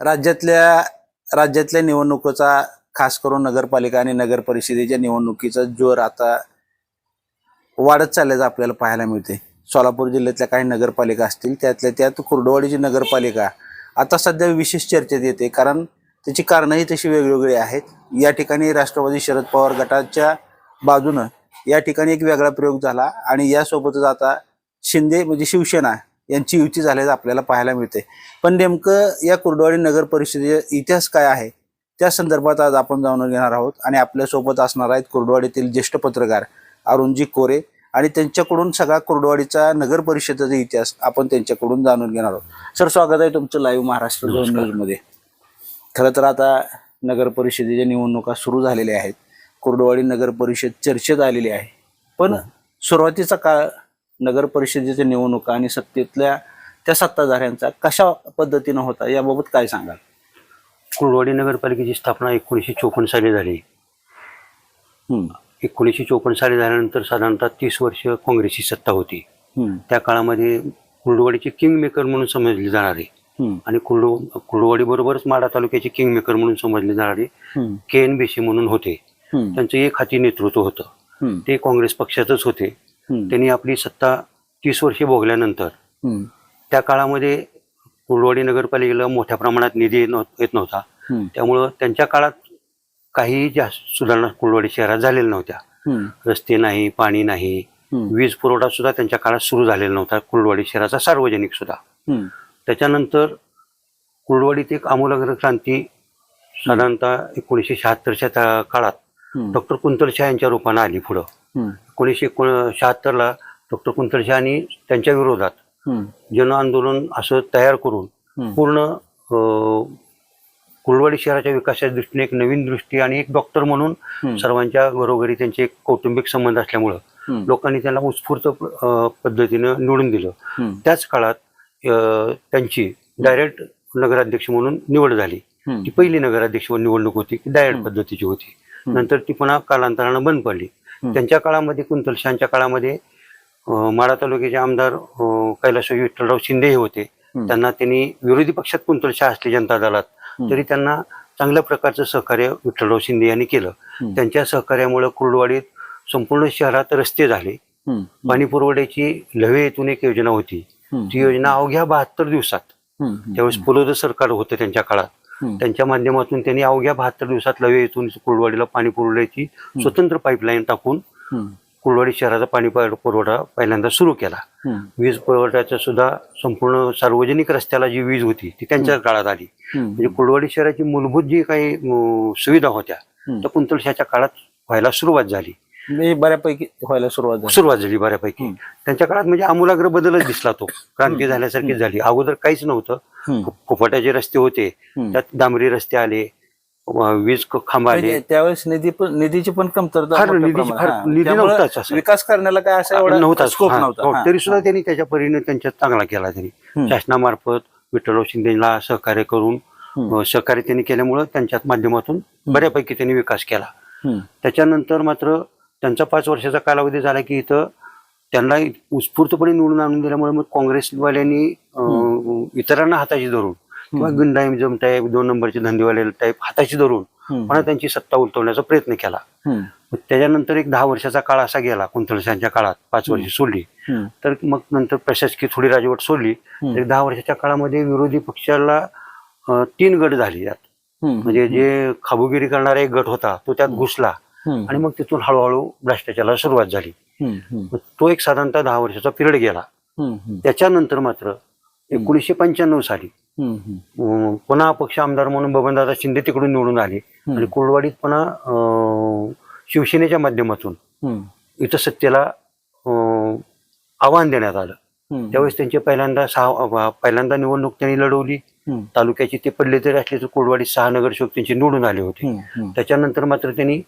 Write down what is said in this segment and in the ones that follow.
राज्यातल्या राज्यातल्या निवडणुकीचा खास करून नगरपालिका आणि नगर परिषदेच्या निवडणुकीचा जोर आता वाढत चालल्याचं आपल्याला पाहायला मिळते सोलापूर जिल्ह्यातल्या काही नगरपालिका असतील त्यातल्या त्यात कुर्डवाडीची नगरपालिका आता सध्या विशेष चर्चेत येते. कारण त्याची कारणंही तशी वेगवेगळी आहेत. या ठिकाणी राष्ट्रवादी शरद पवार गटाच्या बाजूनं या ठिकाणी एक वेगळा प्रयोग झाला आणि यासोबतच आता शिंदे म्हणजे शिवसेना यांची युती झाल्याचं आपल्याला पाहायला मिळते पण नेमकं या कुर्डवाडी नगर परिषदेचा इतिहास काय आहे? त्या संदर्भात आज आपण जाणून घेणार आहोत आणि आपल्यासोबत असणार आहेत कुर्डवाडीतील ज्येष्ठ पत्रकार अरुणजी कोरे आणि त्यांच्याकडून सगळा कुर्डवाडीचा नगर परिषदेचा इतिहास आपण त्यांच्याकडून जाणून घेणार आहोत. सर स्वागत आहे तुमचं लाईव्ह महाराष्ट्र न्यूजमध्ये. खरं तर आता नगर परिषदेच्या निवडणुका सुरू झालेल्या आहेत. कुर्डवाडी नगर परिषद चर्चेत आलेली आहे. पण सुरुवातीचा काळ नगर परिषदेच्या निवडणुका आणि सत्तेतल्या त्या सत्ताधाऱ्यांचा कशा पद्धतीनं होता याबाबत काय सांगाल? कुर्डवाडी नगरपालिकेची स्थापना एकोणीसशे चोपन्न साली झाली. एकोणीसशे चोपन्न साली झाल्यानंतर साधारणतः तीस वर्ष काँग्रेसची सत्ता होती. त्या काळामध्ये कुर्डवाडीचे किंग मेकर म्हणून समजले जाणारे आणि कुर्डो कुर्डवाडी बरोबरच माडा तालुक्याचे किंग मेकर म्हणून समजले जाणारे के एन बेशी म्हणून होते. त्यांचं एक हाती नेतृत्व होतं. ते काँग्रेस पक्षातच होते. त्यांनी आपली सत्ता तीस वर्षे भोगल्यानंतर त्या काळामध्ये कुर्डवाडी नगरपालिकेला मोठ्या प्रमाणात निधी येत नव्ह- येत नव्हता. त्यामुळं त्यांच्या काळात काही जास्त सुधारणा कुर्डवाडी शहरात झालेल्या नव्हत्या. रस्ते नाही पाणी नाही वीज पुरवठा सुद्धा त्यांच्या काळात सुरू झालेला नव्हता कुर्डवाडी शहराचा सार्वजनिक सुद्धा. त्याच्यानंतर कुर्डवाडीत एक आमूलाग्र क्रांती साधारणतः एकोणीसशे शहात्तरच्या काळात डॉक्टर कुंतलशाह यांच्या रूपानं आली पुढं. एकोणीसशे एकोण शहात्तरला डॉक्टर कुंतलशाहानी त्यांच्या विरोधात जन आंदोलन असं तयार करून पूर्ण अं, कुर्डवाडी शहराच्या विकासाच्या दृष्टीने एक नवीन दृष्टी आणि एक डॉक्टर म्हणून सर्वांच्या घरोघरी त्यांचे एक कौटुंबिक संबंध असल्यामुळं लोकांनी त्यांना उत्स्फूर्त पद्धतीनं निवडून दिलं. त्याच काळात त्यांची डायरेक्ट नगराध्यक्ष म्हणून निवड झाली. ती पहिली नगराध्यक्ष निवडणूक होती की डायरेक्ट. पद्धतीची होती. नंतर ती पुन्हा कालांतरानं बंद पडली. त्यांच्या काळामध्ये कुंतलशांच्या काळामध्ये माढा तालुक्याचे आमदार अं, कैलास विठ्ठलराव शिंदे हे होते. त्यांना त्यांनी विरोधी पक्षात कुंतलशाह असले जनता दलात. तरी त्यांना चांगल्या प्रकारचं सहकार्य विठ्ठलराव शिंदे यांनी केलं. त्यांच्या सहकार्यामुळे कुर्डवाडीत संपूर्ण शहरात रस्ते झाले. पाणी पुरवठ्याची लवे येथून एक योजना होती. ती योजना अवघ्या बहात्तर दिवसात. त्यावेळेस पुलोद सरकार होतं त्यांच्या काळात. त्यांच्या माध्यमातून त्यांनी अवघ्या बहात्तर दिवसात लवे येथून कुर्डवाडीला पाणी पुरवठ्याची स्वतंत्र पाईपलाईन टाकून कुर्डवाडी शहराचा पाणी पुर- पुरवठा पहिल्यांदा सुरू केला. वीज पुरवठ्याचा सुद्धा संपूर्ण सार्वजनिक रस्त्याला जी वीज होती ती त्यांच्या काळात आली. म्हणजे कुर्डवाडी शहराची मूलभूत जी काही सुविधा होत्या. त्या कुंतलशाच्या काळात व्हायला सुरुवात झाली. म्हणजे बऱ्यापैकी व्हायला सुरुवात झाली. सुरुवात झाली बऱ्यापैकी. त्यांच्या काळात म्हणजे आमूलाग्र बदलच दिसला तो. क्रांती झाल्यासारखी झाली. अगोदर काहीच नव्हतं. फुफाट्याचे रस्ते होते. त्यात डांबरी रस्ते आले वीज खांब आले. म्हणजे त्यावेळेस निधी पण निधीची पण कमतरता. निधी नव्हताच. विकास करण्याला काय असं नव्हता स्कोप नव्हता. तरी सुद्धा त्यांनी त्याच्या परीने त्यांच्यात चांगला केला त्यांनी. शासनामार्फत विठ्ठलराव शिंदेला सहकार्य करून सहकार्य त्यांनी केल्यामुळं त्यांच्या माध्यमातून बऱ्यापैकी त्यांनी विकास केला. त्याच्यानंतर मात्र त्यांचा पाच वर्षाचा कालावधी झाला की इथं त्यांना उत्स्फूर्तपणे निवडून आणून दिल्यामुळे मग काँग्रेसवाल्यांनी इतरांना हाताशी धरून किंवा गुंडाईजम टाईप दोन नंबरचे धंदेवाले टाईप हाताशी धरून पुन्हा त्यांची सत्ता उलटवण्याचा प्रयत्न केला. त्याच्यानंतर एक दहा वर्षाचा काळ असा गेला कुंतलशांच्या काळात पाच वर्ष सोडली. तर मग नंतर प्रशासकीय थोडी राजवट सोडली. तर दहा वर्षाच्या काळामध्ये विरोधी पक्षाला तीन गट झाले यात. म्हणजे जे खाबुगिरी करणारा एक गट होता तो त्यात घुसला. आणि मग तिथून हळूहळू भ्रष्टाचाराला सुरुवात झाली. तो एक साधारणतः दहा वर्षाचा पिरियड गेला. त्याच्यानंतर मात्र एकोणीसशे पंच्याण्णव साली पुन्हा अपक्ष आमदार म्हणून बबनदादा शिंदे तिकडून निवडून आले. आणि कुर्डवाडीत पुन्हा शिवसेनेच्या माध्यमातून इथं सत्तेला आव्हान देण्यात आलं. त्यावेळेस त्यांचे पहिल्यांदा सहा पहिल्यांदा निवडणूक त्यांनी लढवली. तालुक्याचे ते पडले तरी असले तर कोडवाडी सहा नगरसेवक त्यांचे निवडून आले होते. त्याच्यानंतर मात्र त्यांनी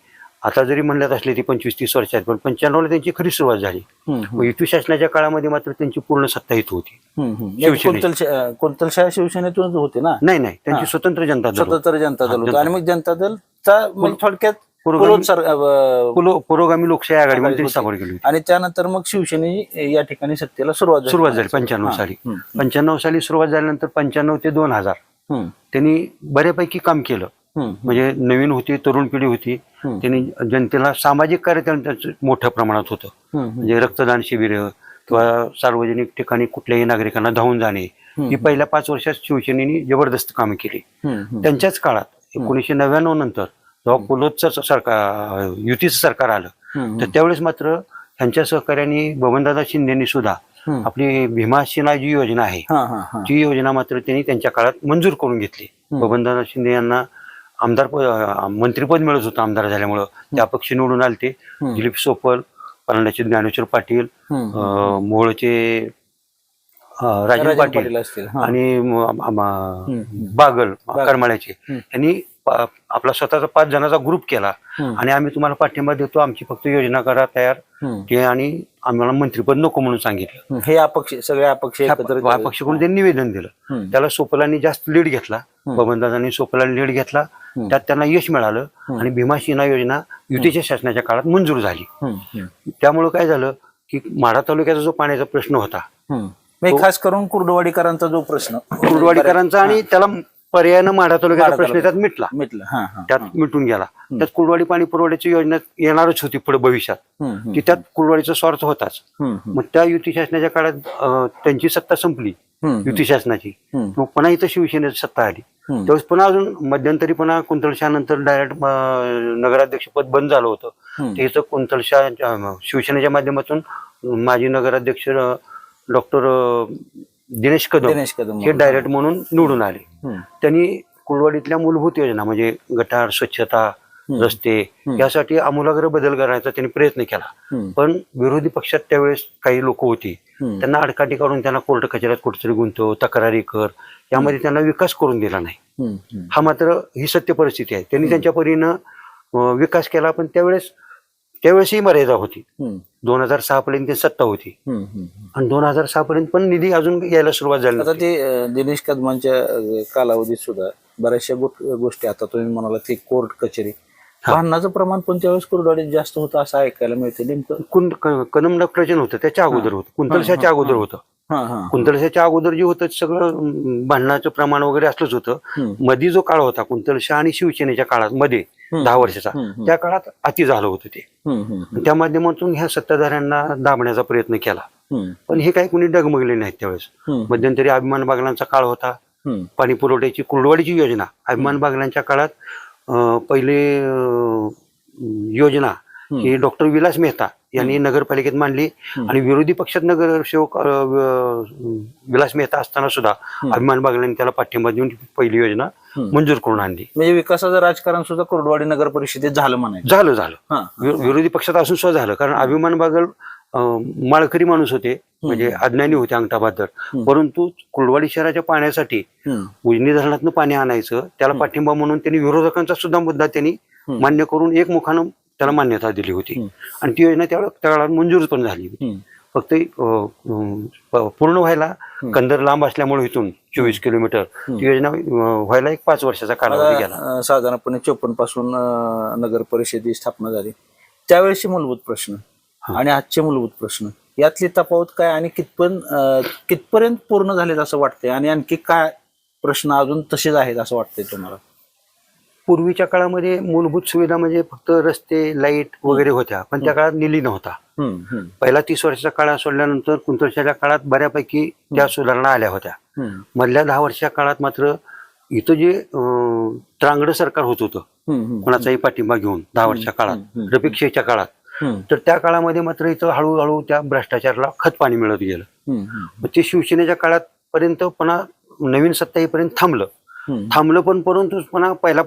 आता जरी म्हणल्यात असले ती पंचवीस तीस वर्षात पण पंच्याण्णवला त्यांची खरी सुरुवात झाली मग युती शासनाच्या काळामध्ये मात्र त्यांची पूर्ण सत्ता इथं होती हम्म, हम्म. शिवसेने. कोणतल कोणतलशाह शिवसेनेतूनच होते ना नाही नाही त्यांची. स्वतंत्र जनता दल. स्वतंत्र जनता दल होतं आणि मग जनता दलचा म्हणजे थोडक्यात पुरोगामी- लोकशाही आघाडीमध्ये आघाडी. स्थापन केली होती आणि त्यानंतर मग शिवसेने या ठिकाणी सत्तेला सुरुवात सुरुवात झाली पंच्याण्णव. साली पंच्याण्णव साली सुरुवात झाल्यानंतर पंच्याण्णव ते दोन हजार त्यांनी बऱ्यापैकी काम केलं म्हणजे नवीन होती तरुण पिढी होती. त्यांनी जनतेला सामाजिक कार्य त्यांचं मोठ्या प्रमाणात होतं. म्हणजे रक्तदान शिबिर किंवा सार्वजनिक ठिकाणी कुठल्याही नागरिकांना धावून जाणे. ही पहिल्या पाच वर्षात शिवसेनेने जबरदस्त कामे केली. त्यांच्याच काळात एकोणीसशे नव्याण्णव नंतर जेव्हा कोलोदचं सरकार युतीचं सरकार आलं तर त्यावेळेस मात्र त्यांच्या सहकार्याने बबनदादा शिंदेनी सुद्धा. आपली भीमा सेना जी योजना आहे ती योजना मात्र त्यांनी त्यांच्या काळात मंजूर करून घेतली. बबनदादा शिंदे यांना आमदार मंत्रिपद मिळत होतं आमदार झाल्यामुळं त्या पक्ष निवडून आले ते. दिलीप सोपल परांड्याचे ज्ञानेश्वर पाटील मोहोळचे राजन पाटील. आणि. बागल. करमाळ्याचे. यांनी प- आपला स्वतःचा पाच जणांचा ग्रुप केला. हम्म. आणि आम्ही तुम्हाला पाठिंबा देतो आमची फक्त योजना करा तयार. हम्म. ते आणि आम्हाला मंत्रिपद नको म्हणून सांगितलं. हे अपक्ष सगळे अपक्ष एकत्र ह्या पक्षाकडून त्यांनी निवेदन दिलं. हम्म. त्याला सोपलांनी जास्त लीड घेतला. बबनदादांनी सोपलांनी लीड घेतला. त्यात त्यांना यश मिळालं. आणि भीमा योजना युतीच्या शासनाच्या काळात मंजूर झाली. हम्म, हम्म, त्यामुळे काय झालं की माढा तालुक्याचा जो पाण्याचा प्रश्न होता हम्म. म्हणजे खास करून कुर्डवाडीकरांचा जो प्रश्न. कुर्डवाडीकरांचा आणि त्याला पर्यायानं माढा तालुक्याचा प्रश्न त्यात मिटला. मिटलं. हा हा त्यात मिटून गेला. त्यात कुर्डवाडी पाणी पुरवठ्याची योजना येणारच होती पुढे भविष्यात. हम्म, हम्म, की त्यात कुर्डवाडीचा स्वार्थ होताच. हम्म, हम्म, मग त्या युती शासनाच्या काळात अं, त्यांची सत्ता संपली. हम्म, युती शासनाची. हम्म. मग पुन्हा इथं शिवसेनेची सत्ता आली. हम्म. त्यावेळेस पुन्हा अजून मध्यंतरी पुन्हा कुंतलशा नंतर डायरेक्ट नगराध्यक्ष पद बंद झालं होतं. हम्म. त्याचं अं, शिवसेनेच्या माध्यमातून माजी नगराध्यक्ष डॉक्टर दिनेश कदम. दिनेश कदम हे डायरेक्ट म्हणून निवडून आले. त्यांनी कुलवाडीतल्या मूलभूत योजना म्हणजे गटार स्वच्छता रस्ते यासाठी आमूलाग्र बदल करायचा त्यांनी प्रयत्न केला. पण विरोधी पक्षात त्यावेळेस काही लोक होती. त्यांना अडकाटी काढून त्यांना कोर्ट कचऱ्यात कुठेतरी गुंतव तक्रारी कर यामध्ये त्यांना विकास करून दिला नाही. हा मात्र ही सत्य परिस्थिती आहे. त्यांनी त्यांच्या परीनं विकास केला पण त्यावेळेस त्यावेळेसही मर्यादा होती. दोन हजार सहा पर्यंत ती सत्ता होती. आणि दोन हजार सहा पर्यंत पण निधी अजून यायला सुरुवात झाली आता. ते दिनेश कदमांच्या कालावधीत सुद्धा बऱ्याचशा गोष्टी आता तुम्ही म्हणाला ते कोर्ट कचेरी. भांडणाचं प्रमाण पण त्यावेळेस कुर्डवाडीत जास्त होतं असं ऐकायला मिळतं नेमकं? कदम डॉक्टरचे नव्हतं त्याच्या अगोदर होतं. कुंतलशाच्या अगोदर होतं. हा हा. कुंतलशाच्या अगोदर जे होतं सगळं भांडणाचं प्रमाण वगैरे असलंच होतं. मध्ये जो काळ होता कुंतलशा आणि शिवसेनेच्या काळात मध्ये दहा वर्षाचा. त्या काळात अति झालं होतं ते. त्या माध्यमातून ह्या सत्ताधाऱ्यांना दाबण्याचा प्रयत्न केला. पण हे काही कुणी डगमगले नाहीत त्यावेळेस. मध्यंतरी अभिमान बागलांचा काळ होता. पाणी पुरवठ्याची कुर्डवाडीची योजना. अभिमान बागलांच्या काळात पहिले योजना ही डॉक्टर विलास मेहता यांनी नगरपालिकेत मांडली आणि विरोधी पक्षात नगरसेवक विलास मेहता असताना सुद्धा अभिमान बागलांनी त्याला पाठिंबा देऊन पहिली योजना मंजूर करून आणली. म्हणजे विकासाचं राजकारण सुद्धा कुर्डवाडी नगर परिषदेत झालं म्हणायचं. झालं झालं. विरोधी पक्षात असून सुद्धा झालं. कारण अभिमान बागल माळकरी माणूस होते. म्हणजे अज्ञानी होते अंगठाबहादर. परंतु कुर्डवाडी शहराच्या पाण्यासाठी उजनी धरणातनं पाणी आणायचं त्याला पाठिंबा म्हणून त्यांनी विरोधकांचा सुद्धा मुद्दा त्यांनी मान्य करून एक मुखानं त्याला मान्यता दिली होती. आणि ती योजना त्या काळात मंजूर पण झाली फक्त पूर्ण व्हायला कंदर लांब असल्यामुळे इथून चोवीस किलोमीटर. ती योजना व्हायला एक पाच वर्षाचा कालावधी गेला. साधारणपणे चोपन्नपासून नगर परिषदेची स्थापना झाली. त्यावेळेसचे मूलभूत प्रश्न आणि आजचे मूलभूत प्रश्न यातली तफावत काय आणि कितपण अं, कितपर्यंत पूर्ण झालेत असं वाटतंय? आणि आणखी काय प्रश्न अजून तसेच आहेत असं वाटतंय तुम्हाला? पूर्वीच्या काळामध्ये मूलभूत सुविधा म्हणजे फक्त रस्ते लाइट वगैरे होत्या पण त्या काळात निली नव्हता. पहिला तीस वर्षाचा काळ सोडल्यानंतर कुंतळशाच्या काळात बऱ्यापैकी त्या सुधारणा आल्या होत्या. मधल्या दहा वर्षाच्या काळात मात्र इथं जे त्रांगडं सरकार होत होतं कोणाचाही पाठिंबा घेऊन दहा वर्षाच्या काळात रफिक शेखच्या काळात. तर त्या काळामध्ये मात्र इथं हळूहळू त्या भ्रष्टाचाराला खत पाणी मिळत गेलं. ते शिवसेनेच्या काळात पर्यंत पुन्हा नवीन सत्ता येईपर्यंत थांबलं. थांबलं पण परंतु पुन्हा पहिला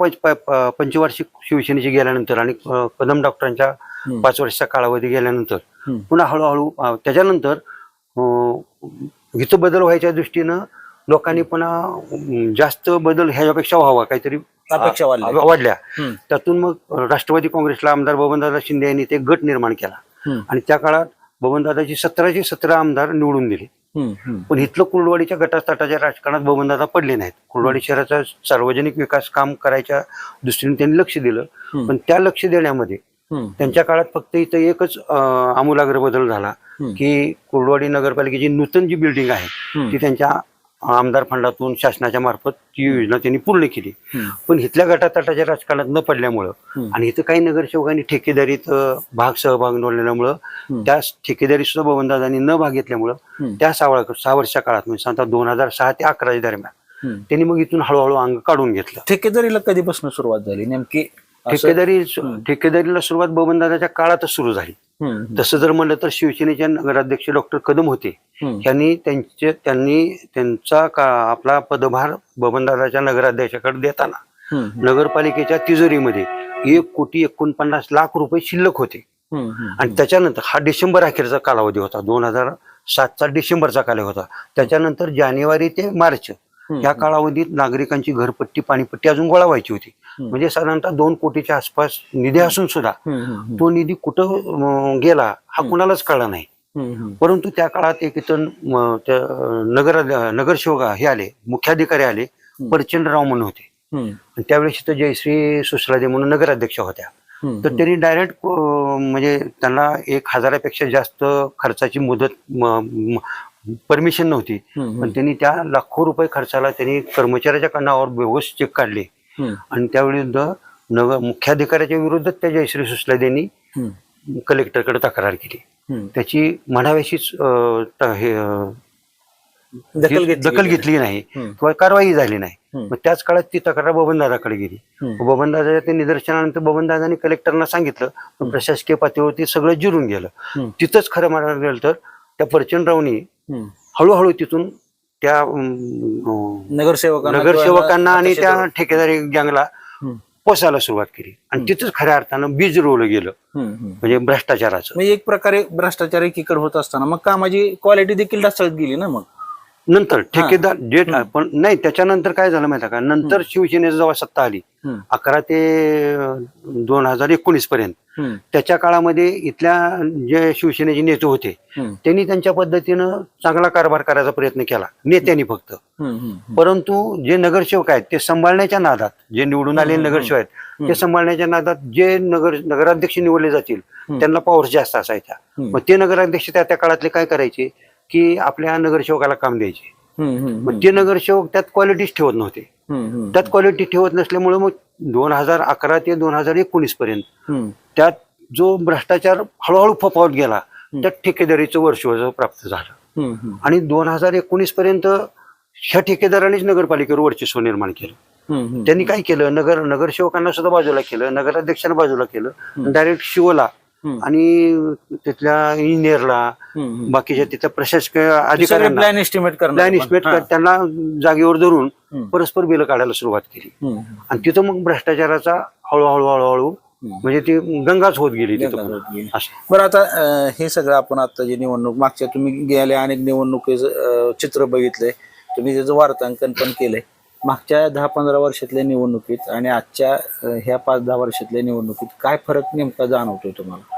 पंचवार्षिक शिवसेनेची गेल्यानंतर आणि कदम डॉक्टरांच्या पाच वर्षाचा कालावधी गेल्यानंतर. पुन्हा हळूहळू त्याच्यानंतर हित बदल व्हायच्या दृष्टीनं लोकांनी पुन्हा जास्त बदल ह्याच्यापेक्षा व्हावा काहीतरी अपेक्षा वाढल्या. त्यातून मग राष्ट्रवादी काँग्रेसला आमदार बबनदादा शिंदे यांनी ते गट निर्माण केला. आणि त्या काळात बबनदादाची सतराशे सतरा आमदार निवडून दिले. पण इथलं कुर्डवाडीच्या गटास्थाटाच्या राजकारणात बबनदादा पडले नाहीत. कुर्डवाडी शहराचा सार्वजनिक विकास काम करायच्या दृष्टीने त्यांनी लक्ष दिलं. पण त्या लक्ष देण्यामध्ये त्यांच्या काळात फक्त इथं एकच आमूलाग्र बदल झाला की कुर्डवाडी नगरपालिकेची नूतन जी बिल्डिंग आहे ती त्यांच्या आमदार फंडातून शासनाच्या मार्फत ती योजना त्यांनी पूर्ण केली. पण इथल्या गटातटाच्या राजकारणात न पडल्यामुळं. आणि इथं काही नगरसेवकांनी ठेकेदारीत भाग सहभाग नोंदवल्यामुळं हम्म. त्या ठेकेदारी सुद्धा बबनदादांनी न भाग घेतल्यामुळं. त्या सहा सहा वर्षाच्या काळात म्हणजे साधारण दोन हजार सहा ते अकराच्या दरम्यान. त्यांनी मग इथून हळूहळू अंग काढून घेतलं ठेकेदारीला कधीपासून सुरुवात झाली नेमकी ठेकेदारी ठेकेदारीला सुरुवात बबनदादाच्या काळातच सुरू झाली. तसं जर म्हणलं तर शिवसेनेचे नगराध्यक्ष डॉक्टर कदम होते. त्यांनी त्यांचे त्यांनी त्यांचा का आपला पदभार बबनदादाच्या नगराध्यक्षाकडे देताना. नगरपालिकेच्या तिजोरीमध्ये एक कोटी एकोणपन्नास लाख रुपये शिल्लक होते. आणि त्याच्यानंतर हा डिसेंबर अखेरचा कालावधी होता दोन हजार सातचा डिसेंबरचा कालावधी होता त्याच्यानंतर जानेवारी ते मार्च या कालावधीत नागरिकांची घरपट्टी पाणीपट्टी अजून गोळा व्हायची होती म्हणजे साधारणतः दोन कोटीच्या आसपास निधी असून सुद्धा. तो निधी कुठं गेला हा कुणालाच कळला नाही. परंतु त्या काळात एक इथं नगर नगरसेवक हे आले मुख्याधिकारी आले प्रचंडराव म्हणून होते. त्यावेळेस इथं जयश्री सुसलादे म्हणून नगराध्यक्ष होत्या. तर त्यांनी डायरेक्ट म्हणजे त्यांना एक हजारापेक्षा जास्त खर्चाची मुदत परमिशन नव्हती. पण त्यांनी त्या लाखो रुपये खर्चाला त्यांनी कर्मचाऱ्याच्या नावावर बोगस चेक काढले. आणि त्याविरुद्ध नगर मुख्याधिकाऱ्याच्या विरुद्ध त्या जयश्री सुसलादेनी हम्म. कलेक्टरकडे तक्रार केली. त्याची म्हणाव्याशीच हे दखल घेतली दखल घेतली नाही. किंवा कारवाई झाली नाही. मग त्याच काळात ती तक्रार बबनदादाकडे गेली. बबनदादाच्या निदर्शनानंतर बबनदादांनी कलेक्टरना सांगितलं प्रशासकीय पातळीवरती सगळं जिरून गेलं. तिथंच खरं म्हणायला गेलं तर त्या प्रचंडरावनी. हळूहळू तिथून त्या अं, नगरसेवकांना नगरसेवकांना आणि त्या ठेकेदारी गँगला हम्म. पोसायला सुरुवात केली आणि तिथंच खऱ्या अर्थानं बीज रोवलं गेलं हम्म. हम्म. म्हणजे भ्रष्टाचाराचं म्हणजे एक प्रकारे भ्रष्टाचार एकीकडे होत असताना मग कामाची क्वालिटी देखील ढासळत गेली ना मग नंतर ठेकेदार जे पण नाही त्याच्यानंतर काय झालं माहिती का? नंतर शिवसेनेची जेव्हा सत्ता आली. अकरा ते दोन हजार एकोणीस पर्यंत. त्याच्या काळामध्ये इथल्या जे शिवसेनेचे नेते होते. त्यांनी त्यांच्या पद्धतीनं चांगला कारभार करायचा प्रयत्न केला नेत्यांनी फक्त. परंतु जे नगरसेवक आहेत ते सांभाळण्याच्या नादात जे निवडून आलेले नगरसेवक आहेत ते सांभाळण्याच्या नादात जे नगर नगराध्यक्ष निवडले जातील त्यांना पॉवर जास्त असायच्या. मग ते नगराध्यक्ष त्या त्या काळातले काय करायचे? की आपल्या नगरसेवकाला काम द्यायचे. मग ते नगरसेवक त्यात क्वालिटीच ठेवत नव्हते. त्यात क्वालिटी ठेवत नसल्यामुळे मग दोन हजार अकरा ते दोन हजार एकोणीस पर्यंत. त्यात जो भ्रष्टाचार हळूहळू फोपावत गेला त्यात ठेकेदारीचं वर्ष प्राप्त झालं. आणि दोन हजार एकोणीस पर्यंत ह्या ठेकेदारानेच नगरपालिकेवर वर्चस्व निर्माण केलं. त्यांनी काय केलं नगर नगरसेवकांना सुद्धा बाजूला केलं नगराध्यक्षांना बाजूला केलं डायरेक्ट शिवला. आणि तिथल्या इंजिनियरला. बाकीच्या तिथल्या प्रशासकीय अधिकाऱ्यांना प्लॅन एस्टिमेट करणार प्लॅन हा. त्यांना जागेवर धरून. परस्पर बिलं काढायला सुरुवात केली. आणि तिथं मग भ्रष्टाचाराचा हळूहळू हळूहळू. म्हणजे ती गंगाच होत गेली तिथं. बरं आता हे सगळं आपण आता जे निवडणूक मागच्या तुम्ही गेल्या अनेक निवडणुकीचं चित्र बघितलंय तुम्ही त्याचं वार्तांकन पण केलंय मागच्या दहा पंधरा वर्षातल्या निवडणुकीत आणि आजच्या ह्या पाच दहा वर्षातल्या निवडणुकीत काय फरक नेमका जाणवतोय तुम्हाला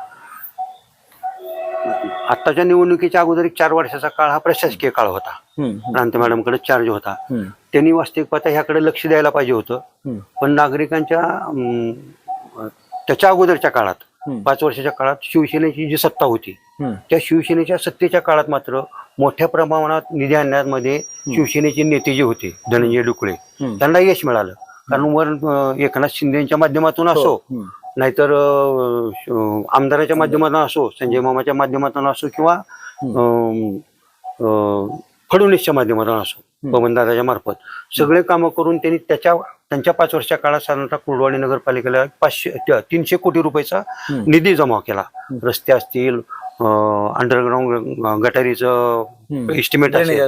आत्ताच्या निवडणुकीच्या अगोदर एक चार वर्षाचा काळ हा प्रशासकीय काळ होता. प्रांत मॅडमकडे चार्ज होता. त्यांनी वास्तविक पाहता ह्याकडे लक्ष द्यायला पाहिजे होतं. पण नागरिकांच्या त्याच्या अगोदरच्या काळात. पाच वर्षाच्या काळात शिवसेनेची जी सत्ता होती. त्या शिवसेनेच्या सत्तेच्या काळात मात्र मोठ्या प्रमाणात निधी आणण्यामध्ये शिवसेनेचे नेते जे होते धनंजय डुकळे. त्यांना यश मिळालं. कारण वर एकनाथ शिंदेच्या माध्यमातून असो हम्म. नाहीतर आमदाराच्या माध्यमातून असो संजय मामाच्या माध्यमातून असो किंवा फडणवीसच्या माध्यमातून असो पवनदादाच्या मार्फत. सगळे कामं करून त्यांनी त्याच्या त्यांच्या पाच वर्षाच्या काळात साधारणतः कुर्डवाडी नगरपालिकेला पाचशे तीनशे कोटी रुपयाचा निधी जमा केला. रस्ते असतील अंडरग्राऊंड गटारीचं. एस्टिमेट असेल.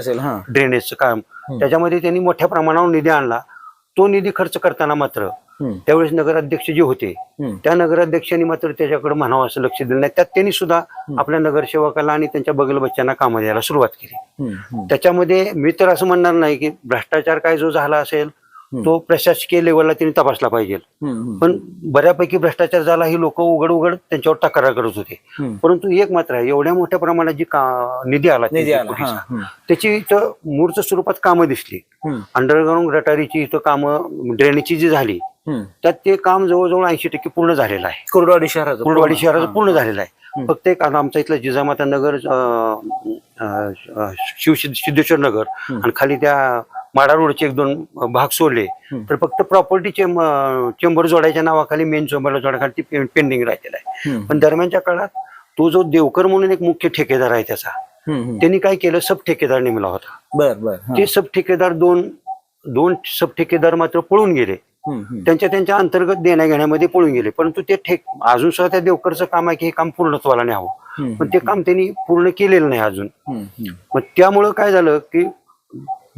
ड्रेनेजचं काम त्याच्यामध्ये त्यांनी मोठ्या प्रमाणावर निधी आणला. तो निधी खर्च करताना मात्र. त्यावेळेस नगराध्यक्ष जे होते. त्या नगराध्यक्षांनी मात्र त्याच्याकडे म्हणावं असं लक्ष दिलं नाही. त्यात त्यांनी सुद्धा आपल्या नगरसेवकाला आणि त्यांच्या बगल बच्च्यांना कामं द्यायला सुरुवात केली. त्याच्यामध्ये मी तर असं म्हणणार नाही की भ्रष्टाचार काय जो झाला असेल तो प्रशासकीय लेवलला त्यांनी तपासला पाहिजे. पण बऱ्यापैकी भ्रष्टाचार झाला ही लोक उघड उघड त्यांच्यावर तक्रार करत होते. परंतु एक मात्र आहे एवढ्या मोठ्या प्रमाणात जी का निधी आला. त्याची इथं मूर्त स्वरूपात कामं दिसली. अंडरग्राऊंड गटारीची इथं कामं ड्रेनेजची जी झाली. त्यात ते काम जवळजवळ ऐंशी टक्के पूर्ण झालेलं आहे कुर्डवाडी शहराचं कुर्डवाडी. शहराचं. पूर्ण झालेलं आहे फक्त एक आमचा इथलं जिजामाता नगर शिव सिद्धेश्वर नगर. आणि खाली त्या माडा रोडचे एक दोन भाग सोडले. तर फक्त प्रॉपर्टी चेंबर जोडायच्या नावाखाली मेन चेंबरला जोडाखाली ती पेंडिंग राहिलेला आहे. पण दरम्यानच्या काळात तो जो देवकर म्हणून एक मुख्य ठेकेदार आहे त्याचा. त्यांनी काय केलं सब ठेकेदार नेमला होता बर बर. ते सब ठेकेदार दोन दोन सब ठेकेदार मात्र पळून गेले. त्यांच्या त्यांच्या अंतर्गत देण्या घेण्यामध्ये पळून गेले परंतु ते ठेक अजून सुद्धा त्या देवकरचं काम आहे की हे काम पूर्णत्वाला न्यावं हम्म, पण ते काम त्यांनी पूर्ण केलेलं नाही अजून. मग त्यामुळं काय झालं की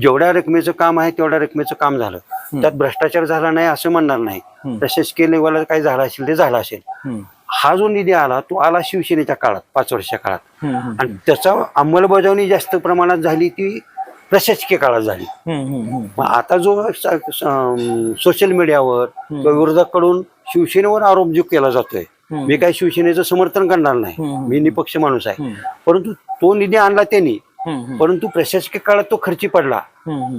जेवढ्या रकमेचं काम आहे तेवढ्या रकमेचं काम झालं त्यात भ्रष्टाचार झाला नाही असं म्हणणार नाही. प्रशासकीय लेवलला काय झालं असेल ते झालं असेल हा जो निधी आला तो आला शिवसेनेच्या काळात पाच वर्षाच्या काळात. आणि त्याचा अंमलबजावणी जास्त प्रमाणात झाली ती प्रशासकीय काळात झाली. मग आता जो सोशल मीडियावर किंवा विरोधकाकडून शिवसेनेवर आरोप जो केला जातोय. मी काही शिवसेनेचं समर्थन करणार नाही. मी निपक्ष माणूस आहे. परंतु तो निधी आणला त्यांनी. परंतु प्रशासकीय काळात तो खर्ची पडला.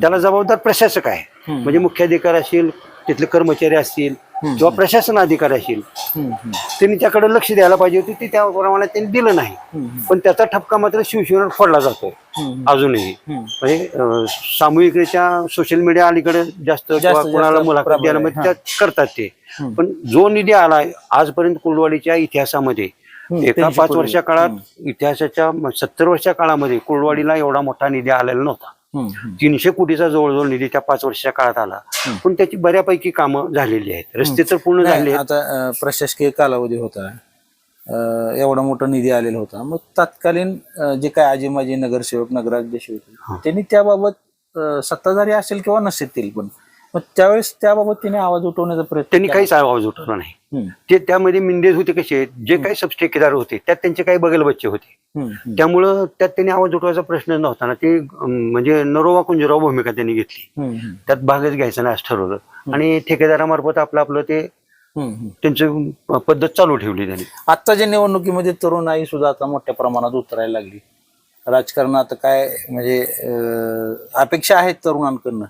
त्याला जबाबदार प्रशासक आहे. म्हणजे मुख्याधिकारी असतील तिथले कर्मचारी असतील किंवा प्रशासन अधिकारी हम्म. त्यांनी त्याकडे लक्ष द्यायला पाहिजे होते ते त्या प्रमाणात त्यांनी दिलं नाही. पण त्याचा ठपका मात्र शिवसेनेवर फोडला हम्म. अजूनही. म्हणजे सामूहिकरित्या सोशल मीडिया अलीकडे जास्त कोणाला मुलाखत त्या करतात ते. पण जो निधी आलाय आजपर्यंत कुलवाडीच्या इतिहासामध्ये एका पाच. वर्षा काळात इतिहासाच्या सत्तर वर्षा काळामध्ये कुलवाडीला एवढा मोठा निधी आलेला नव्हता. तीनशे कोटीचा जवळजवळ निधी त्या पाच वर्षाच्या काळात आला. पण त्याची बऱ्यापैकी कामं झालेली आहेत. रस्ते तर पूर्ण झाले आता प्रशासकीय कालावधी होता. एवढा मोठा निधी आलेला होता. मग तत्कालीन जे काय आजी माजी नगरसेवक नगराध्यक्ष होते त्यांनी त्याबाबत सत्ताधारी असेल किंवा नसेल पण. मग त्यावेळेस त्याबाबत त्यांनी आवाज उठवण्याचा प्रयत्न त्यांनी केला. काहीच आवाज उठवला नाही. हम्म, ते त्यामध्ये मिंदेज होते कसे जे काही सबस्टेकेदार होते त्यात त्यांचे काही बगल बच्चे होते. हम्म, हम्म, त्यामुळं त्यात त्यांनी आवाज उठवायचा प्रश्न नव्हता ना. ते अं, म्हणजे नरोवा कुंजराव भूमिका त्यांनी घेतली. हम्म, हम्म, त्यात भागच घ्यायचा नाही असं ठरवलं. आणि ठेकेदारामार्फत आपलं आपलं ते हम्म, हम्म. त्यांचं पद्धत चालू ठेवली त्यांनी. आत्ताच्या निवडणुकीमध्ये तरुणाई सुद्धा आता मोठ्या प्रमाणात उतरायला लागली. राजकारण आता काय म्हणजे अं, अपेक्षा आहेत तरुणांकडनं?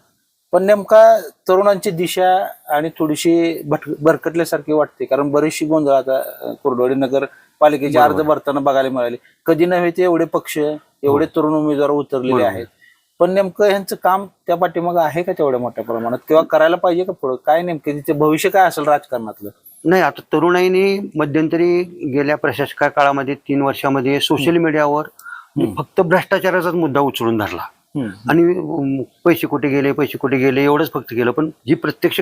पण नेमका तरुणांची दिशा आणि थोडीशी भट भरकटल्यासारखी वाटते. कारण बरीचशी गोंधळ आता अं, कुर्डवाडी नगर पालिकेचे अर्ज भरताना बघायला मिळाले. कधी नव्हे ते एवढे पक्ष एवढे तरुण उमेदवार उतरलेले. आहेत. पण नेमकं ह्यांचं काम त्या पाठीमागं आहे का तेवढ्या मोठ्या प्रमाणात? किंवा करायला पाहिजे का पुढं? काय नेमके तिथे भविष्य काय असेल राजकारणातलं? नाही आता तरुणाईने मध्यंतरी गेल्या प्रशासका काळामध्ये तीन वर्षामध्ये सोशल मीडियावर फक्त भ्रष्टाचाराचाच मुद्दा उचलून धरला. आणि पैसे कुठे गेले पैसे कुठे गेले एवढंच फक्त केलं पण जी प्रत्यक्ष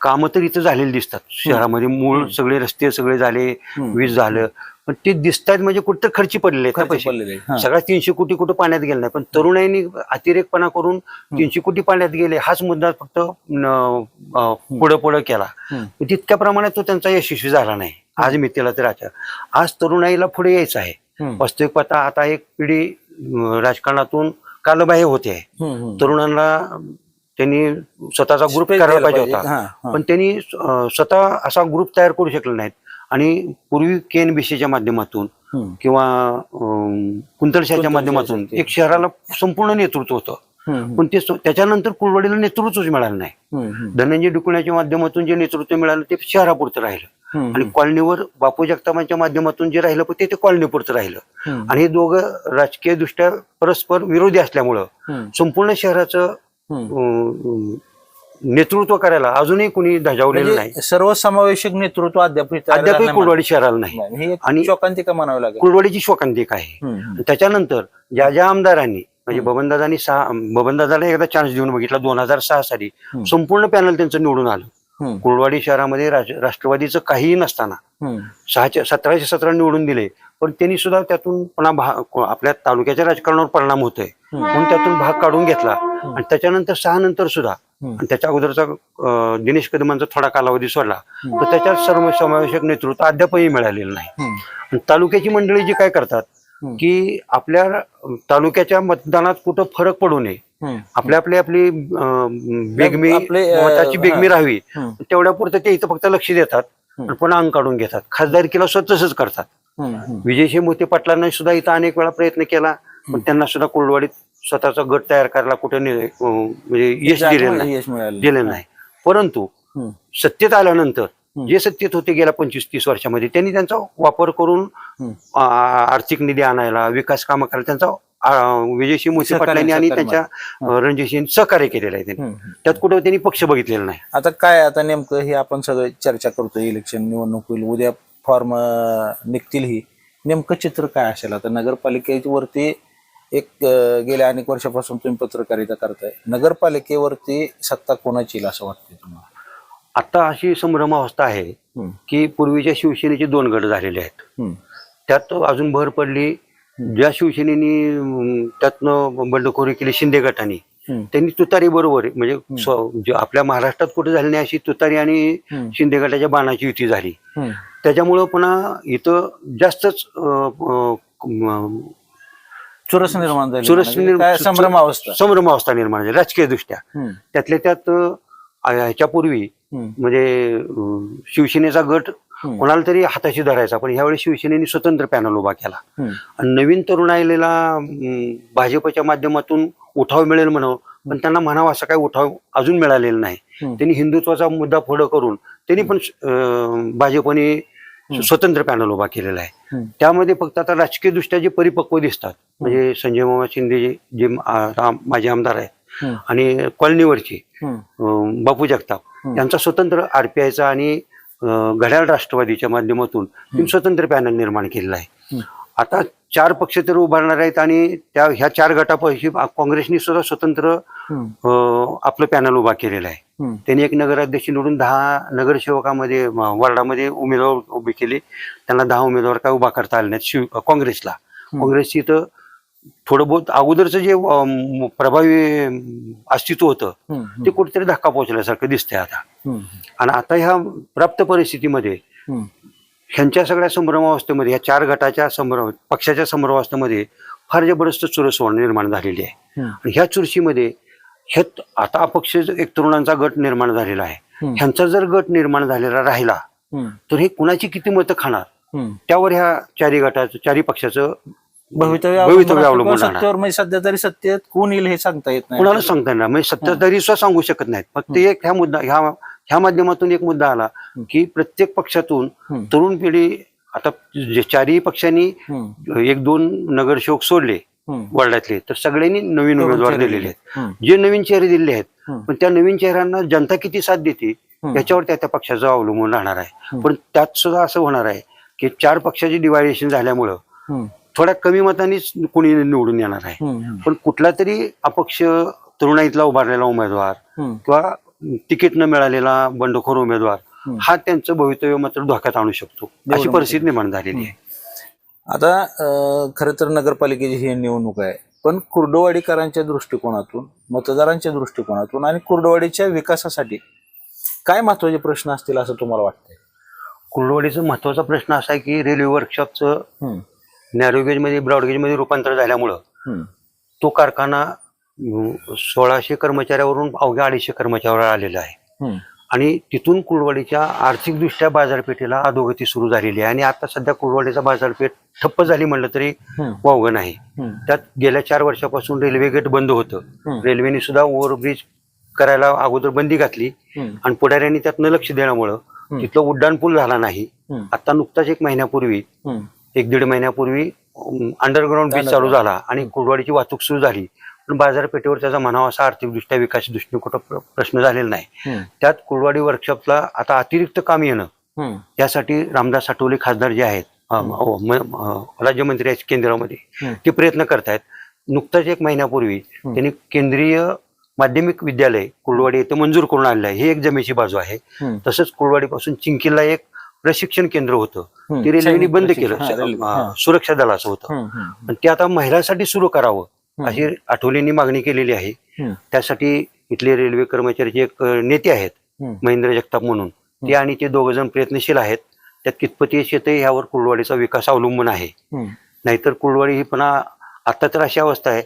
कामं तर इथं झालेली दिसतात. शहरामध्ये मूळ सगळे रस्ते सगळे झाले. वीज झालं. पण ते दिसतात म्हणजे कुठं खर्ची खर्च पैसे. सगळ्या तीनशे कोटी कुठं पाण्यात गेले नाही. पण तरुणाईने अतिरेकपणा करून तीनशे कोटी पाण्यात गेले हाच मुद्दा फक्त पुढं पुढं केला. तितक्या प्रमाणात तो त्यांचा यशस्वी झाला नाही. आज मी त्याला तर आता आज तरुणाईला पुढे यायचं आहे. वास्तविक पाहता आता एक पिढी राजकारणातून कालबाह्य होते आहे. तरुणांना त्यांनी स्वतःचा ग्रुप करायला पाहिजे होता. पण त्यांनी स्वतः असा ग्रुप तयार करू शकले नाहीत आणि पूर्वी केएनबीसीच्या माध्यमातून हम्म. किंवा अं, कुंतलशाच्या माध्यमातून. एक शहराला संपूर्ण नेतृत्व होतं पण ते त्याच्यानंतर कुलवाडीला नेतृत्वच मिळालं नाही. धनंजय डुकण्याच्या माध्यमातून जे नेतृत्व मिळालं ते शहरापुरतं राहिलं आणि कॉलनीवर बापू जगतापांच्या माध्यमातून जे राहिलं पण ते ते कॉलनीपुरतं राहिलं. आणि हे दोघं राजकीय दृष्ट्या परस्पर विरोधी असल्यामुळं. संपूर्ण शहराचं नेतृत्व करायला अजूनही कुणी धजावलेलं नाही. म्हणजे सर्वसमावेशक नेतृत्व अद्याप नाही कुलवाडी शहराला नाही. आणि- शोकांतिका म्हणावी लागेल. कुलवाडीची शोकांतिक आहे. त्याच्यानंतर ज्या ज्या आमदारांनी म्हणजे बबनदादांनी सहा बबनदादाला एकदा चान्स देऊन बघितला दोन हजार सहा साली. संपूर्ण पॅनल त्यांचं निवडून आलं. कुलवाडी शहरामध्ये राष्ट्रवादीचं काहीही नसताना. सहाशे सतराशे सतरा निवडून दिले पण त्यांनी सुद्धा त्यातून पुन्हा आपल्या तालुक्याच्या राजकारणावर परिणाम होतोय म्हणून त्यातून भाग काढून घेतला आणि त्याच्यानंतर सहा नंतर सुद्धा. आणि त्याच्या अगोदरचा दिनेश कदमांचा थोडा कालावधी सोडला तर त्याच्यात सर्व समावेशक नेतृत्व अद्यापही मिळालेलं नाही तालुक्याची मंडळी जी काय करतात. की आपल्या तालुक्याच्या मतदानात कुठं फरक पडू नये हम्म. आपली आपली बेगमी मताची बेगमी. राहावी. तेवढ्या पुरतं ते इथं फक्त लक्ष देतात पुन्हा अंग काढून घेतात खासदारकीला स्वतःच करतात. विजयसिंह मोते पाटलांनी सुद्धा इथं अनेक वेळा प्रयत्न केला पण त्यांना सुद्धा कुलवाडीत स्वतःचा गट तयार करायला कुठे म्हणजे यश दिलेलं नाही दिलेलं नाही परंतु. सत्तेत आल्यानंतर जे सत्तेत होते गेल्या पंचवीस तीस वर्षामध्ये त्यांनी त्यांचा वापर करून. आ, आर्थिक निधी आणायला विकास कामं करायला त्यांचा विजयसिंह सहकार्य- पाटलांनी आणि त्यांच्या रणजितसिंह सहकार्य केलेलं आहे त्यांनी. त्यात कुठं त्यांनी पक्ष बघितलेला नाही. आता काय आता नेमकं हे आपण सगळं चर्चा करतोय इलेक्शन निवडणूक होईल उद्या फॉर्म निघतील ही. नेमकं चित्र काय असेल? आता नगरपालिकेवरती एक गेल्या अनेक वर्षापासून तुम्ही पत्रकारिता करताय. नगरपालिकेवरती सत्ता कोणाची येईल असं वाटतंय तुम्हाला? आता अशी संभ्रम अवस्था आहे की पूर्वीच्या शिवसेनेचे दोन गट झालेले आहेत. त्यात अजून भर पडली. ज्या शिवसेनेनी त्यातनं बंडखोरी केली शिंदे गटाने त्यांनी तुतारी बरोबर. म्हणजे आपल्या महाराष्ट्रात कुठे झाली नाही अशी तुतारी आणि शिंदे गटाच्या बाणाची युती झाली. त्याच्यामुळं पुन्हा इथं जास्तच चुरस निर्माण झाली. चुरस म्हणजे काय निर्माण- संभ्रम अवस्था? संभ्रम अवस्था निर्माण झाली राजकीय दृष्ट्या त्यातल्या त्यात ह्याच्यापूर्वी म्हणजे शिवसेनेचा गट. कोणाला तरी हाताशी धरायचा. पण ह्यावेळी शिवसेनेने स्वतंत्र पॅनल उभा केला. आणि नवीन तरुण आलेला अं, भाजपच्या माध्यमातून उठाव मिळेल म्हणावं पण त्यांना म्हणावं असं काही उठाव अजून मिळालेला नाही. त्यांनी हिंदुत्वाचा मुद्दा पुढं करून त्यांनी पण भाजपने स्वतंत्र पॅनल उभा केलेला आहे. त्यामध्ये फक्त आता राजकीय दृष्ट्या जे परिपक्व दिसतात म्हणजे संजय मामा शिंदे जे- माजी आमदार आहेत आणि कॉलनीवरचे बापू जगताप यांचा स्वतंत्र आरपीआयचा आणि घड्याळ राष्ट्रवादीच्या माध्यमातून स्वतंत्र पॅनल निर्माण केलेला आहे. आता चार पक्ष तर उभारणार आहेत आणि त्या ह्या चार गटापैकी काँग्रेसने सुद्धा स्वतंत्र आपलं पॅनल उभा केलेलं आहे. त्यांनी एक नगराध्यक्ष निवडून दहा नगरसेवकामध्ये वॉर्डामध्ये उमेदवार उभे केले. त्यांना दहा उमेदवार काय उभा करता आले नाहीत शिव काँग्रेसला. काँग्रेसची इथं थोडं बहुत अगोदरचं जे अं, प्रभावी अस्तित्व होतं हम्म, ते कुठेतरी धक्का पोहोचल्यासारखं दिसतंय आता. आणि आता ह्या प्राप्त परिस्थितीमध्ये ह्यांच्या सगळ्या संभ्रमावस्थेमध्ये ह्या चार गटाच्या संभ्रम पक्षाच्या संभ्रमावस्थेमध्ये फार जबरदस्त चुरस निर्माण झालेली आहे. आणि ह्या चुरशीमध्ये हे आता अपक्ष एक तरुणांचा गट निर्माण झालेला आहे हम्म. ह्यांचा जर गट निर्माण झालेला राहिला तर हे कुणाची किती मतं खाणार. त्यावर ह्या चारी गटाचं चारी पक्षाचं भवितव्य भवितव्य अवलंबून. राहणार. सत्तेवर म्हणजे सध्या तरी सत्तेत कोण येईल हे सांगता येत नाही कुणाला सांगता येणार म्हणजे सत्ताधारी सुद्धा सांगू शकत नाहीत फक्त एक ह्या मुद्दा ह्या ह्या माध्यमातून एक मुद्दा आला की प्रत्येक पक्षातून हम्म. तरुण पिढी आता जे चारही पक्षांनी हम्म, एक दोन नगरसेवक सोडले हम्म, वर्डातले तर सगळ्यांनी नवीन तरुण उमेदवार चेहरे दिलेले आहेत हम्म, जे नवीन चेहरे दिले आहेत हम्म. पण त्या नवीन चेहऱ्यांना जनता किती साथ देते हम्म. याच्यावर त्या त्या पक्षाचं अवलंबून राहणार आहे हम्म. पण त्यात सुद्धा असं होणार आहे की चार पक्षाची डिवायडेशन झाल्यामुळं हम्म, थोड्या कमी मतांनीच कोणी निवडून येणार आहे. पण कुठला तरी अपक्ष तरुणाईतला उभारलेला उमेदवार किंवा तिकीट न मिळालेला बंडखोर उमेदवार. हा त्यांचं भवितव्य मात्र धोक्यात आणू शकतो. अशी परिस्थिती निर्माण झालेली आहे. आता खरं तर नगरपालिकेची ही निवडणूक आहे. पण कुर्डवाडीकरांच्या दृष्टिकोनातून मतदारांच्या दृष्टिकोनातून आणि कुर्डवाडीच्या विकासासाठी काय महत्त्वाचे प्रश्न असतील असं तुम्हाला वाटतंय? कुर्डवाडीचा महत्त्वाचा प्रश्न असा आहे की रेल्वे वर्कशॉपचं नॅरोगेजमध्ये ब्रॉडगेजमध्ये रूपांतर झाल्यामुळं तो कारखाना सोळाशे कर्मचाऱ्यावरून अवघ्या अडीचशे कर्मचाऱ्यावर आलेला आहे. आणि तिथून कुर्डवाडीच्या आर्थिकदृष्ट्या बाजारपेठेला अधोगती सुरू झालेली आहे. आणि आता सध्या कुर्डवाडीचा बाजारपेठ ठप्प झाली म्हणलं तरी वावगं नाही. त्यात गेल्या चार वर्षापासून रेल्वे गेट बंद होतं. रेल्वेने सुद्धा ओव्हरब्रिज करायला अगोदर बंदी घातली. आणि पुढाऱ्यांनी त्यात न लक्ष देण्यामुळं तिथलं उड्डाण पूल झाला नाही. आता नुकताच एक महिन्यापूर्वी एक दीड महिन्यापूर्वी अंडरग्राऊंड ब्रिज चालू झाला आणि कुर्डवाडीची वाहतूक सुरू झाली. पण बाजारपेठेवर त्याचा म्हणावा असा आर्थिकदृष्ट्या विकास दृष्टीने कुठं प्र- प्रश्न झालेला नाही. त्यात कुर्डवाडी वर्कशॉपला आता अतिरिक्त काम येणं यासाठी रामदास आठवले खासदार जे आहेत राज्यमंत्री आहेत केंद्रामध्ये. ते प्रयत्न करतायत. नुकताच एक महिन्यापूर्वी त्यांनी केंद्रीय माध्यमिक विद्यालय कुर्डवाडी येथे मंजूर करून आणलं आहे ही एक जमेची बाजू आहे. तसंच कुर्डवाडीपासून चिंकीला एक प्रशिक्षण केंद्र होतं. ते रेल्वेने बंद केलं. सुरक्षा दलाचं होतं पण ते आता महिलांसाठी सुरू करावं. अशी आठवलेंनी मागणी केलेली आहे. त्यासाठी इथले रेल्वे कर्मचारीचे एक अं, नेते आहेत महेंद्र जगताप म्हणून. ते आणि ते दोघ जण प्रयत्नशील आहेत. त्यात कितपत यश येते ह्यावर कुर्डवाडीचा विकास अवलंबून आहे. नाहीतर कुर्डवाडी ही पुन्हा आता तर अशी अवस्था आहे.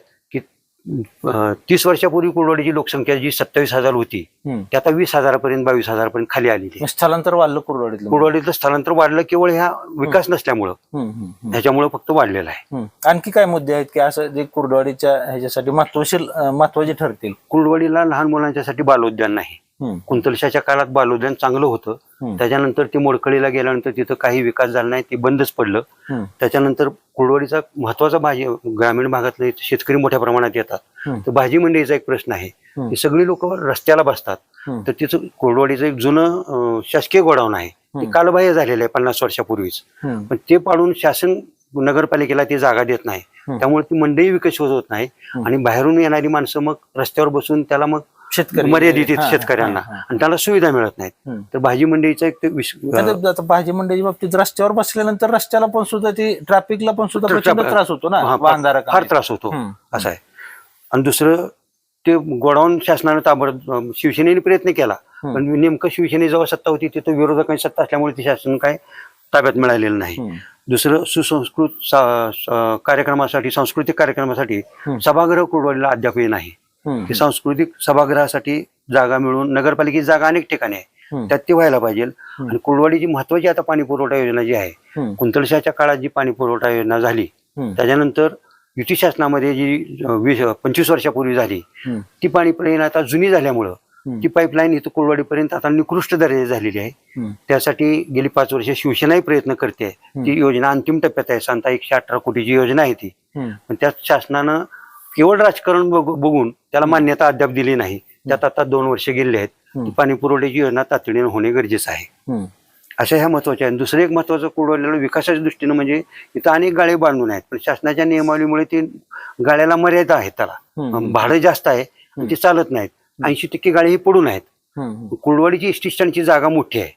तीस वर्षापूर्वी कुर्डवाडीची लोकसंख्या जी सत्तावीस हजार होती. ती आता वीस हजारापर्यंत बावीस हजारापर्यंत खाली आलेली आहे स्थलांतर वाढलं कुर्डवाडीतलं कुर्डवाडीचं स्थलांतर वाढलं केवळ ह्या विकास नसल्यामुळं. ह्याच्यामुळे फक्त वाढलेलं आहे. आणखी काय मुद्दे आहेत की असं जे कुर्डवाडीच्या ह्याच्यासाठी महत्वशील महत्त्वाचे ठरतील कुर्डवाडीला लहान मुलांच्यासाठी बालोद्यान नाही. कुंतलशाच्या काळात बालोद्यान चांगलं होतं. त्याच्यानंतर ते मोडकळीला गेल्यानंतर तिथं काही विकास झाला नाही ते बंदच पडलं. त्याच्यानंतर कुळवाडीचा महत्त्वाचा भाजी ग्रामीण भागातले शेतकरी मोठ्या प्रमाणात येतात. तर भाजी मंडईचा एक प्रश्न आहे. की सगळी लोक रस्त्याला बसतात. तर तिथं कोरडवाडीचं एक जुनं शासकीय गोडाऊन आहे ते. कालबाह्य झालेलं आहे पन्नास वर्षापूर्वीच. पण ते पाडून शासन नगरपालिकेला ती जागा देत नाही. त्यामुळे ती मंडई विकसित होत नाही. आणि बाहेरून येणारी माणसं मग रस्त्यावर बसून त्याला मग शेतकरी मर्यादित आहेत शेतकऱ्यांना. आणि त्याला सुविधा मिळत नाहीत. तर भाजी मंडईचा एक भाजी मंडईच्या बाबतीत रस्त्यावर बसल्यानंतर रस्त्याला पण सुद्धा ती ट्रॅफिकला पण सुद्धा त्रास होतो ना फार त्रास होतो. असं आहे आणि दुसरं ते गोडाऊन शासनानं ताबड शिवसेनेने प्रयत्न केला. पण नेमकं शिवसेने जेव्हा सत्ता होती तिथं विरोधकांची सत्ता असल्यामुळे ते शासन काय ताब्यात मिळालेलं नाही. दुसरं सुसंस्कृत कार्यक्रमासाठी सांस्कृतिक कार्यक्रमासाठी. सभागृह कुरवाडीला अद्यापही नाही. की सांस्कृतिक सभागृहासाठी जागा मिळून नगरपालिकेची जागा अनेक ठिकाणी आहे. त्यात ते व्हायला पाहिजे आणि कुरवाडीची महत्वाची आता पाणी पुरवठा योजना जी आहे हम्म. कुंतलशाच्या काळात जी पाणी पुरवठा योजना झाली. त्याच्यानंतर युती शासनामध्ये जी वीस पंचवीस वर्षापूर्वी झाली. ती पाणी प्रणाली आता जुनी झाल्यामुळं. ती पाईपलाईन इथं कुरवाडीपर्यंत आता निकृष्ट दर्जाची झालेली आहे. त्यासाठी गेली पाच वर्ष शिवसेनाही प्रयत्न करते ती योजना अंतिम टप्प्यात आहे सांगता एकशे अठरा कोटीची योजना आहे ती. पण त्यात शासनानं केवळ राजकारण बघ- बघून त्याला मान्यता अद्याप दिली नाही. त्यात आता दोन वर्ष गेले आहेत. पाणी पुरवठ्याची योजना तातडीनं होणे गरजेचं आहे. अशा ह्या महत्त्वाच्या आहेत दुसरं एक महत्वाचं कुडवलेलं विकासाच्या दृष्टीनं म्हणजे इथं अनेक गाळे बांधून आहेत. पण शासनाच्या नियमावलीमुळे ते गाड्याला मर्यादा आहे त्याला. भाडं जास्त आहे ते चालत नाहीत. ऐंशी टक्के गाडी ही पडून आहेत. हम्म. कुर्डवाडीची एस टी स्टँडची जागा मोठी आहे.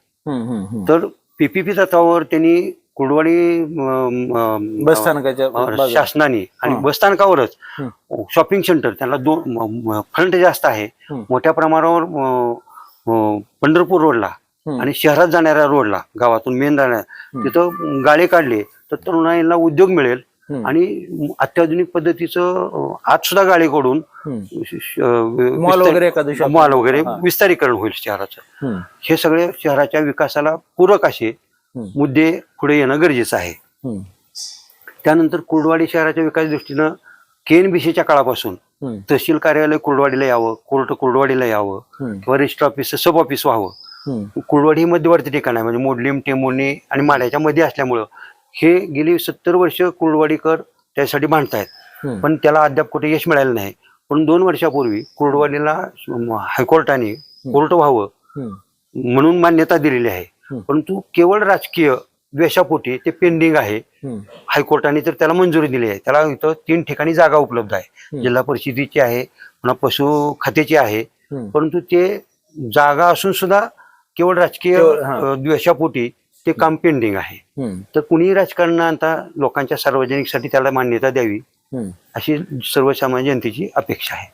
तर पीपीपी तत्वावर त्यांनी कुर्डवाडी अं, अं, बस स्थानकाच्या अं, बाजूला. शासनाने आणि. बसस्थानकावरच. शॉपिंग सेंटर त्यांना दोन फ्रंट जास्त आहे. मोठ्या प्रमाणावर पंढरपूर रोडला. आणि शहरात जाणाऱ्या रोडला गावातून मेन जाण्या तिथं गाळे काढले तर तरुणाईला उद्योग मिळेल. आणि अत्याधुनिक पद्धतीचं आत सुद्धा गाळे काढून हम्म. श- श- अं, मॉल वगैरे. मॉल वगैरे. विस्तारीकरण होईल शहराचं. हे सगळे शहराच्या विकासाला पूरक असे. मुद्दे पुढे येणं गरजेचं आहे. त्यानंतर कुर्डवाडी शहराच्या विकास दृष्टीनं केएनबीसीच्या काळापासून. तहसील कार्यालय कुर्डवाडीला यावं कोर्ट कुर्डवाडीला यावं. किंवा रजिस्टर ऑफिस सब ऑफिस व्हावं. कुर्डवाडी हे मध्यवर्ती ठिकाण आहे म्हणजे मोडलीम टेंबोनी आणि माड्याच्या मध्ये असल्यामुळं हे गेली सत्तर वर्ष कुर्डवाडीकर त्यासाठी भांडतायत हम्म. पण त्याला अद्याप कुठे यश मिळालं नाही पण दोन वर्षापूर्वी कुर्डवाडीला हायकोर्टाने कोर्ट व्हावं. म्हणून मान्यता दिलेली आहे. परंतु केवळ राजकीय द्वेषापोटी ते पेंडिंग आहे. हायकोर्टाने तर त्याला मंजुरी दिली आहे. त्याला इथं तीन ठिकाणी जागा उपलब्ध आहे. जिल्हा परिषदेची आहे पुन्हा पशु खात्याची आहे. परंतु ते जागा असून सुद्धा केवळ राजकीय द्वेषापोटी ते काम पेंडिंग आहे. तर कुणीही राजकारण आता लोकांच्या सार्वजनिकसाठी त्याला मान्यता द्यावी. अशी सर्वसामान्य जनतेची अपेक्षा आहे.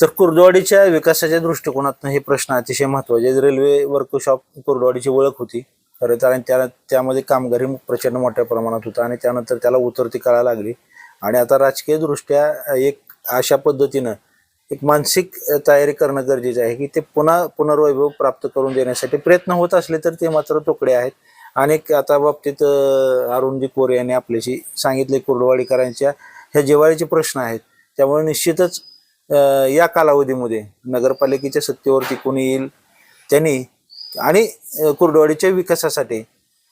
तर कुर्डवाडीच्या विकासाच्या दृष्टिकोनातून हे प्रश्न अतिशय महत्त्वाचे रेल्वे वर्कशॉप कुर्डवाडीची ओळख होती. खरं तर आणि त्या त्यामध्ये कामगारी प्रचंड मोठ्या प्रमाणात होता आणि त्यानंतर त्याला उतरती कळा लागली. आणि आता राजकीय दृष्ट्या एक अशा पद्धतीनं एक मानसिक तयारी करणं गरजेचं आहे की ते पुन्हा पुनर्वैभव प्राप्त करून देण्यासाठी प्रयत्न होत असले तर ते मात्र तोकडे आहेत. अनेक आता बाबतीत अरुणजी कोरे यांनी आपल्याशी सांगितले कुर्डवाडीकरांच्या ह्या जिवाळीचे प्रश्न आहेत. त्यामुळे निश्चितच या कालावधीमध्ये नगरपालिकेच्या सत्तेवरती कोणी येईल त्यांनी आणि कुर्डवाडीच्या विकासासाठी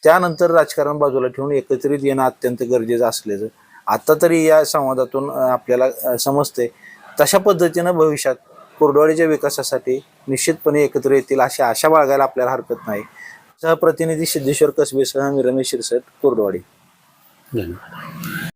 त्यानंतर राजकारण बाजूला ठेवून एकत्रित येणं अत्यंत गरजेचं असल्याचं आता तरी या संवादातून आपल्याला समजते तशा पद्धतीनं भविष्यात कुर्डवाडीच्या विकासासाठी निश्चितपणे एकत्र येतील अशी आशा बाळगायला आपल्याला हरकत नाही. सहप्रतिनिधी सिद्धेश्वर कसबेसह मी रमेश शिरसट कुर्डवाडी. धन्यवाद.